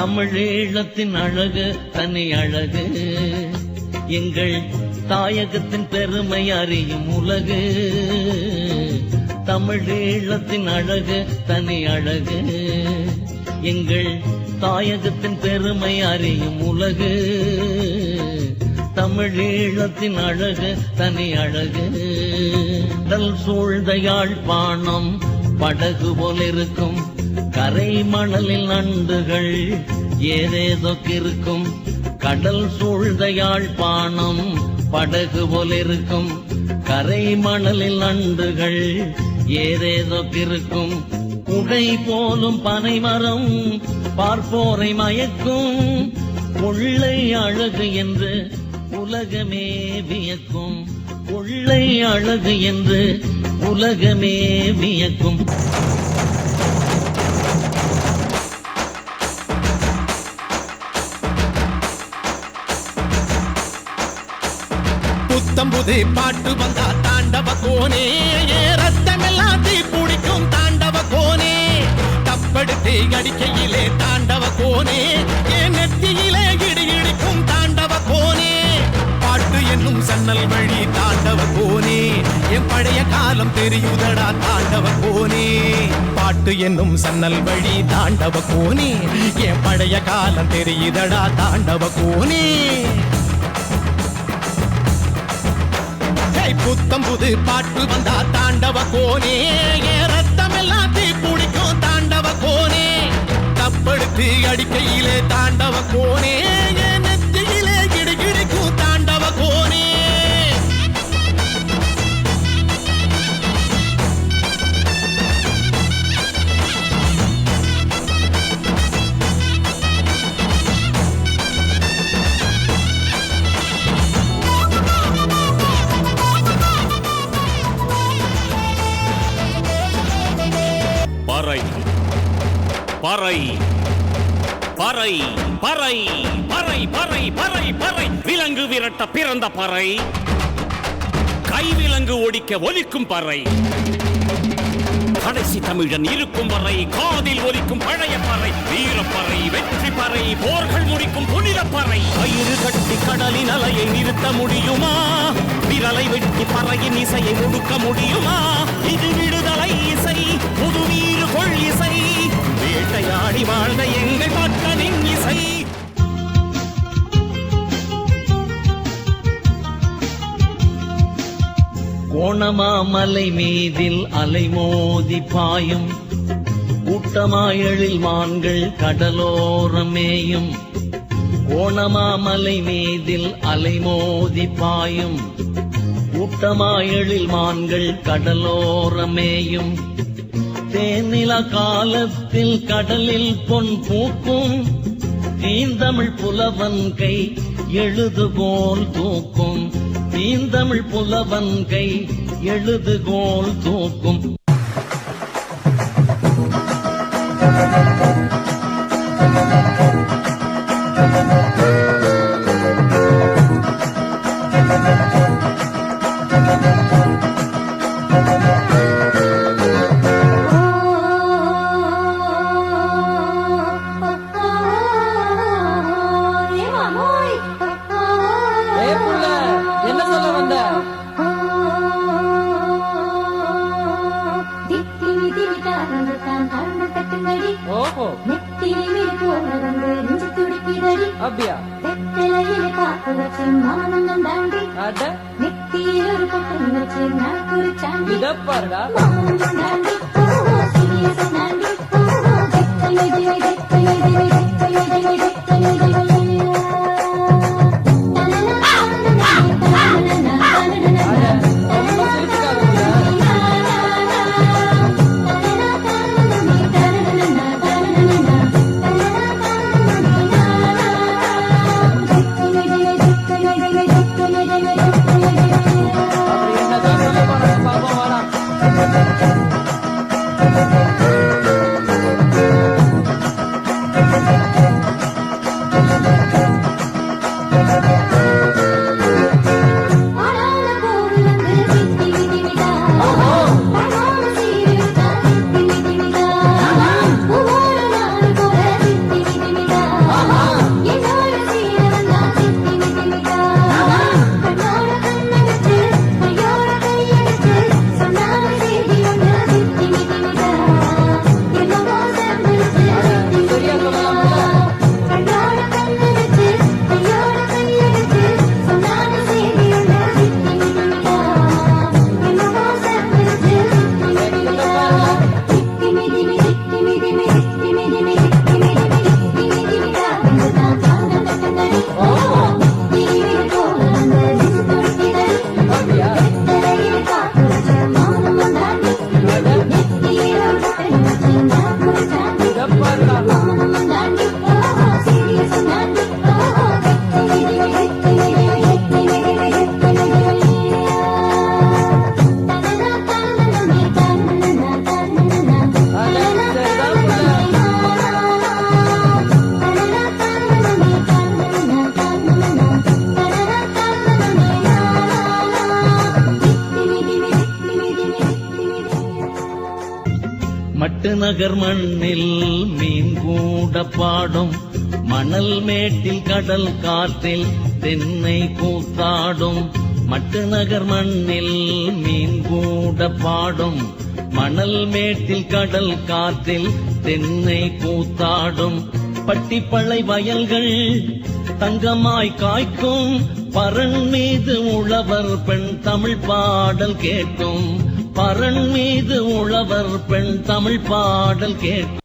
தமிழீழத்தின் அழகு தனி அழகு. எங்கள் தாயகத்தின் பெருமை அறியும் உலகு. தமிழீழத்தின் அழகு தனி அழகு. எங்கள் தாயகத்தின் பெருமை அறியும் உலகு. தமிழீழத்தின் அழகு தனி அழகு. கடல் சூழ்ந்த யாழ்ப்பாணம் படகு போலிருக்கும் கரை மணலில் நண்டுகள் ஏதேதோ இருக்கும் கடல் சூழ்ந்த யாழ்ப்பாணம் படகு போலிருக்கும் கரை மணலில் நண்டுகள் ஏதேதோ இருக்கும் குடை போலும் பனைமரம் பார்ப்போரை மயக்கும். கொள்ளை அழகு என்று உலகமே வியக்கும். கொள்ளை அழகு என்று உலகமே வியக்கும். புத்தம்புது பாட்டு வந்தா தாண்டவ கோனே. ஏ ரத்தமெல்லாம் தீ பிடிக்கும் தாண்டவ கோனே. தப்படுத்து அடிக்கையிலே தாண்டவ கோனே. ஏ நெத்தியிலே இடி இடிக்கும் தாண்டவ கோனே. பாட்டு என்னும் சன்னல் வழி தாண்டவ கோனே. என் பழைய காலம் தெரியுதடா தாண்டவ கோனே. பாட்டு என்னும் சன்னல் வழி தாண்டவ கோனே. என் பழைய காலம் தெரியுதடா தாண்டவ கோனே. ஹேய், புத்தம் புது பாட்டு வந்தா தாண்டவ கோனே. என் ரத்தம் எல்லாம் தீ பிடிக்கும் தாண்டவ கோனே. தப்படுத்து அடிக்கையிலே தாண்டவ கோனே. பறை பறை பறை பறை பறை பறை. விலங்கு விரட்ட பிறந்த பறை. கைவிலங்கு ஒடிக்க ஒலிக்கும் பறை. கடைசி தமிழன் இருக்கும் வரை காதில் ஒலிக்கும் பழைய பறை. வீரப்பறை வெற்றி பறை போர்கள் முடிக்கும் புனித பறை. கயிறு கட்டி கடலின் அலையை நிறுத்த முடியுமா? விரலை வெட்டி பறையின் இசையை ஒடுக்க முடியுமா? இது விடுதலை இசை புது வீறு கொள் இசை. வேட்டையாடி வாழ்ந்த எங்கள் மக்களின் இசை. கோணமாமலை மீதில் அலைமோதி பாயும். கூட்டமாயழில் மான்கள் கடலோரமேயும். கோணமாமலை மீதில் அலைமோதி பாயும். கூட்டமாயழில் மான்கள் கடலோரமேயும். நில காலத்தில் கடலில் பொன் பூக்கும். தீந்தமிழ் புலவன் கை எழுதுகோல் தூக்கும். தீந்தமிழ் புலவன் கை எழுதுகோல் தூக்கும். நெத்தியிலே போக வந்து நெஞ்சு துடிக்குதடி அப்படியா? வெத்தலையில காக்க வச்சு மானங்கம் தாண்டி அட. நெத்தியில் ஒரு பொட்டு வச்சு இத பாருடா. நகர் மண்ணில் மீன் கூட பாடும். மணல் மேட்டில் கடல் காற்றில் தென்னை கூத்தாடும் மட்டு நகர் மண்ணில் மீன் கூட பாடும். மணல் மேட்டில் கடல் காற்றில் தென்னை கூத்தாடும் பட்டிப்பளை வயல்கள் தங்கமாய் காய்க்கும். பரன் மீது உழவர் பெண் தமிழ் பாடல் கேட்கும். பரண் மீது உழவர் பெண் தமிழ் பாடல் கேட்கும்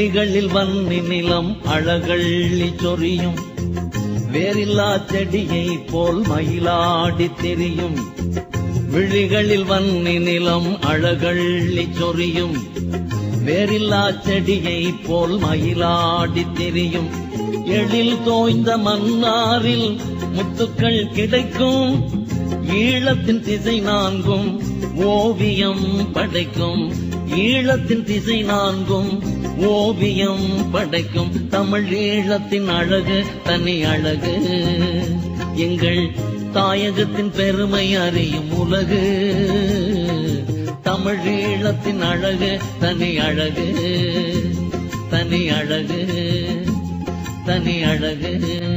விழிகளில் வன்னி நிலம் அழகள்ளி சொரியும். வேறில்லா செடியை போல் மயிலாடி தெரியும். விழிகளில் வன்னி நிலம் அழகள்ளி சொரியும். வேறில்லா செடியை போல் மயிலாடி தெரியும். எழில் தோய்ந்த மன்னாரில் முத்துக்கள் கிடைக்கும். ஈழத்தின் திசை நான்கும். ஓவியம் படைக்கும் ஈழத்தின் திசை நான்கும். ஓவியம் படைக்கும் தமிழ் ஈழத்தின் அழகு தனி அழகு. எங்கள் தாயகத்தின் பெருமை அறியும் உலகு. தமிழ் ஈழத்தின் அழகு தனி அழகு. தனி அழகு தனி அழகு.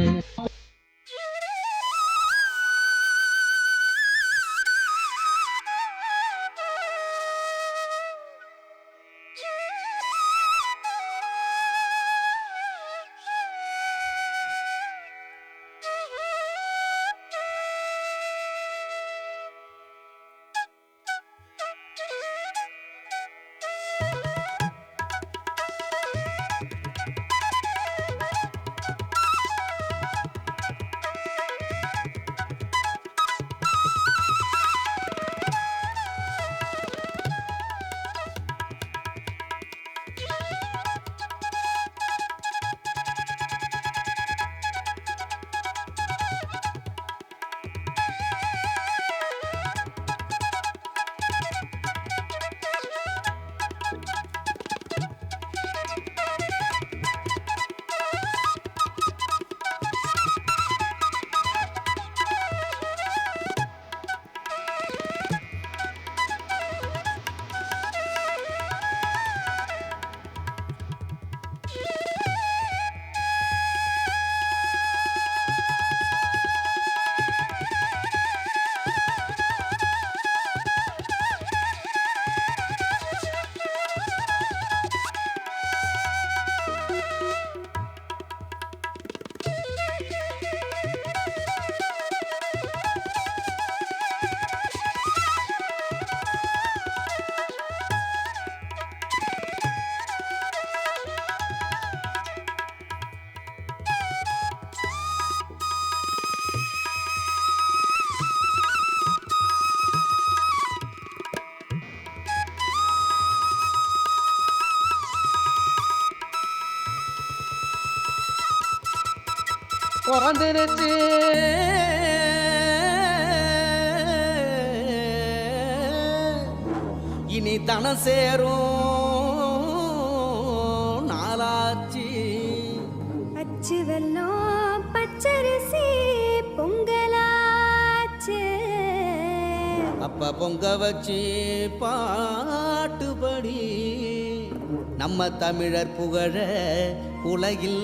பிறந்துருச்சு. இனி தனம் சேரும் நாளாச்சு. அச்சு வெல்லம் பச்சரிசி பொங்கலாச்சு. அப்ப பொங்க வச்சு பாட்டுபடி நம்ம தமிழர் புகழ உலகில்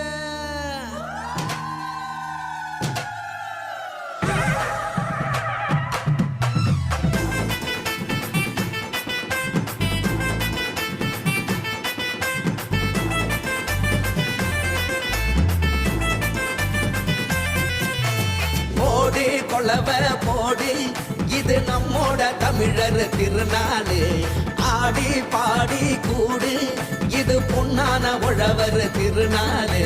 தமிழர் திருநாளு. ஆடி பாடி கூடு. இது பொன்னான உழவர் திருநாளு.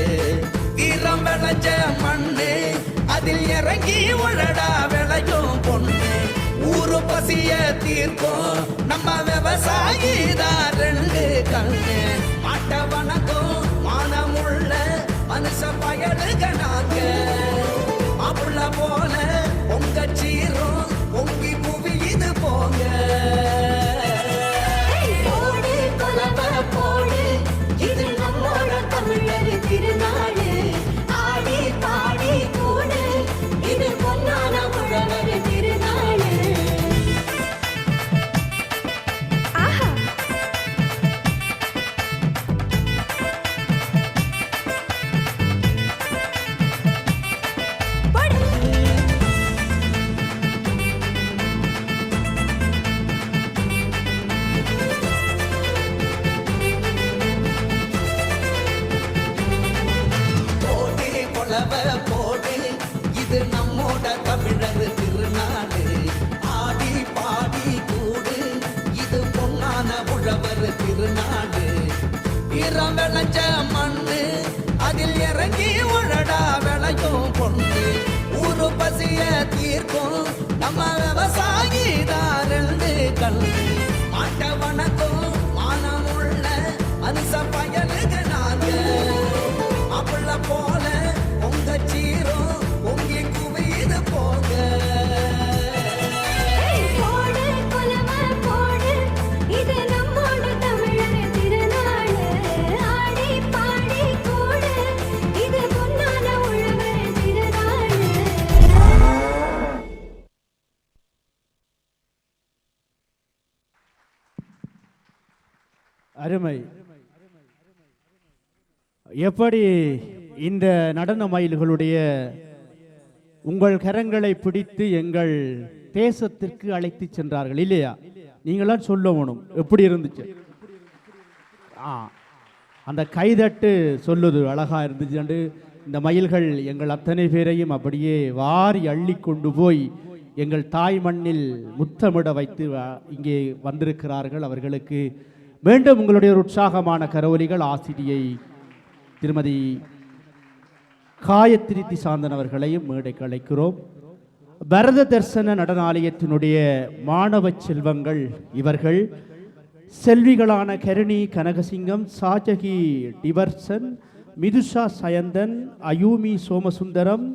வீரம் விளைஞ்ச மண்ணு அதில் இறங்கி உழடா விளையும் பொண்ணு. ஊரு பசிய தீர்க்கும் நம்ம விவசாயிதாரு எப்படி இந்த நடன மயில்களுடைய உங்கள் கரங்களை பிடித்து எங்கள் தேசத்திற்கு அழைத்து சென்றார்கள் இல்லையா? நீங்களாம் சொல்லணும் எப்படி இருந்துச்சு? ஆ அந்த கைதட்டு சொல்லுது அழகா இருந்துச்சு. இந்த மயில்கள் எங்கள் அத்தனை பேரையும் அப்படியே வாரி அள்ளி கொண்டு போய் எங்கள் தாய் மண்ணில் முத்தமிட வைத்து வ- இங்கே வந்திருக்கிறார்கள். அவர்களுக்கு மீண்டும் உங்களுடைய ஒரு உற்சாகமான கரவொலிகள் ஆசிரியை திருமதி காயத்ரி திசாந்தன் அவர்களையும் மேடைக்கு அழைக்கிறோம். பரத தர்சன நடனாலயத்தினுடைய மாணவ செல்வங்கள் இவர்கள். செல்விகளான கருணி கனகசிங்கம் சாஜகி டிவர்சன் மிதுஷா சயந்தன் அயூமி சோமசுந்தரம்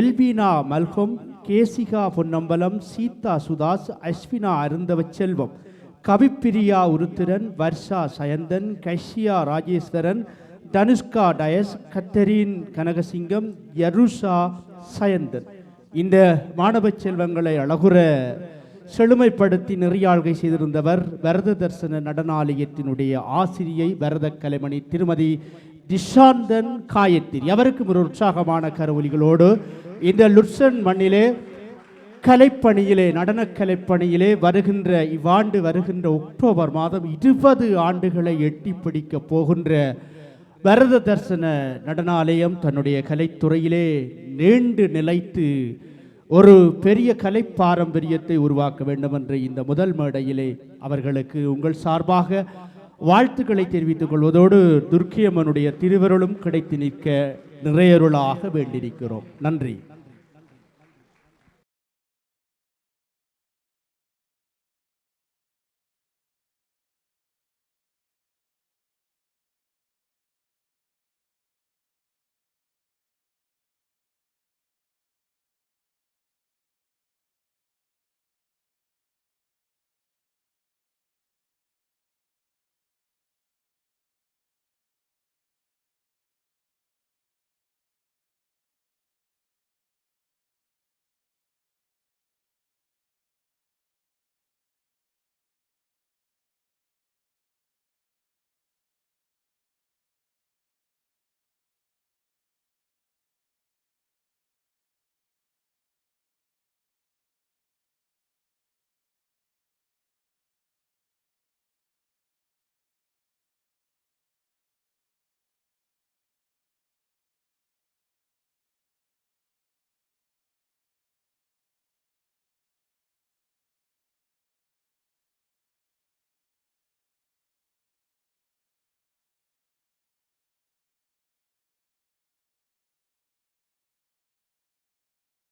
எல்பீனா மல்கோம் கேசிகா பொன்னம்பலம் சீதா சுதாஸ் அஸ்வினா அருந்தவ செல்வம். கவிப்பிரியா உருத்திரன் வர்ஷா சயந்தன் கஷ்யா ராஜேஸ்வரன் தனுஷ்கா டயஸ் கத்தரின் கனகசிங்கம் யருஷா சயந்தன் இந்த மாணவ செல்வங்களை அழகுற செழுமைப்படுத்தி நெறியாழ்கை செய்திருந்தவர் வரத தர்சன நடனாலயத்தினுடைய ஆசிரியை வரத கலைமணி திருமதி திஷாந்தன் காயத்திரி அவருக்கும் ஒரு உற்சாகமான கரவொலிகளோடு இந்த லுட்சன் மண்ணிலே கலைப்பணியிலே நடனக் கலைப்பணியிலே வருகின்ற இவ்வாண்டு வருகின்ற அக்டோபர் மாதம் இருபது ஆண்டுகளை எட்டி பிடிக்கப் போகின்ற வரத தரிசன நடனாலயம் தன்னுடைய கலைத்துறையிலே நீண்டு நிலைத்து ஒரு பெரிய கலை பாரம்பரியத்தை உருவாக்க வேண்டும் என்ற இந்த முதல் மேடையிலே அவர்களுக்கு உங்கள் சார்பாக வாழ்த்துக்களை தெரிவித்துக் கொள்வதோடு துர்க்கியம்மனுடைய திருவருளும் கிடைத்து நிற்க நிறையருளாக வேண்டியிருக்கிறோம். நன்றி.